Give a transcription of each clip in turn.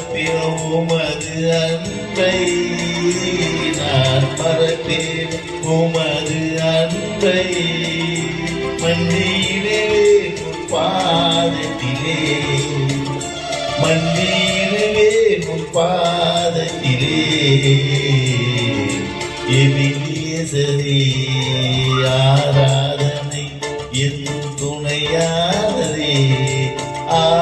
மறப்பேன் உமது அன்பை. நான் மறப்பேன் உமது அன்பை. மன்னியிலே உன் பாதத்திலே. மன்னியிலே உன் பாதத்திலே. எபிலியேசரே ஆராதனை என் துணையானதே ஆ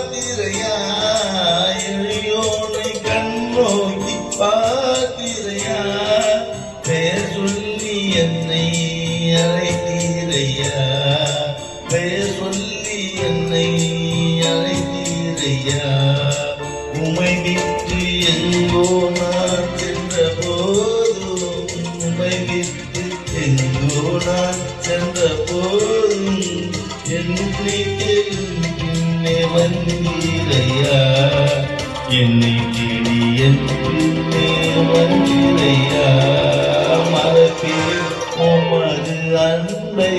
பார்த்திரையா எளியோனை கண் நோக்கி பார்த்திரையா பெயர் சொல்லி என்னை அழைத்தீரையா பெயர் சொல்லி என்னை அழைத்தீரையா. உமை விட்டு எங்கோ நான் சென்ற போதும் உமை விட்டு எங்கோ நான் சென்ற போதும் என்னை பின்னே வந்தீரையா என்னை தேடி என் வந்தீரையா மரப்பே உமது அன்பை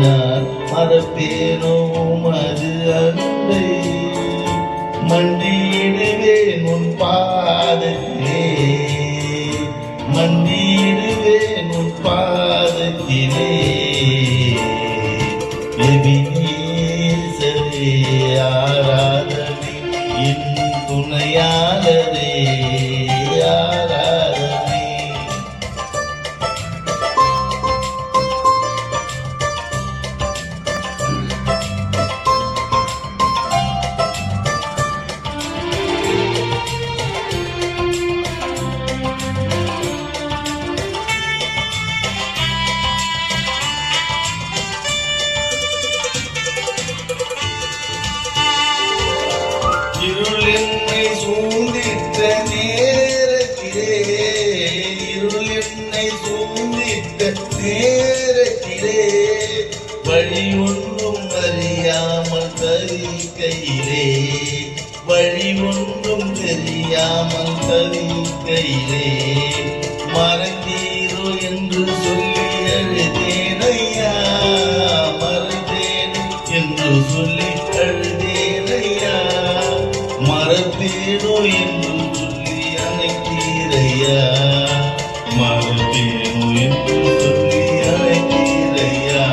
நான் மறப்பேனோ உமது அன்பை மண்டியிடுவேன் உன் பார் சூழ்ந்திட்ட நேரத்திலே இருள் என்னை சூழ்ந்திட்ட நேரத்திலே வழி ஒன்றும் அறியாமல் தவிக்கையிலே வழி ஒன்றும் தெரியாமல் தவிக்கையிலே மறந்தீரோ என்று சொல்லி அழுதேனையா மறந்தேன் என்று சொல்லி மறப்பேனோ என்று சொல்லி அழைத்தீரையா மறப்பேனோ என்று சொல்லி அழைத்தீரையா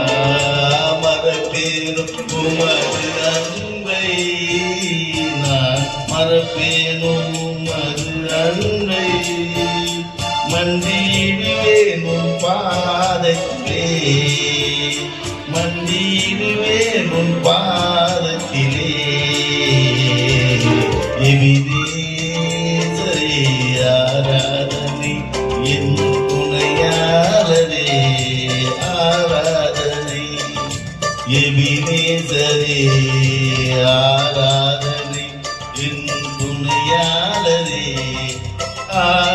மறப்பேனோ உமது அன்பை நான் மறப்பேனோ? உமது அன்பை மண்டியிடுவேன் உன் உன் ஆராதனை என் துணையாளரே ஆராதனை. எபினேசரே ஆராதனை என் துணையாளரே ஆராதனை.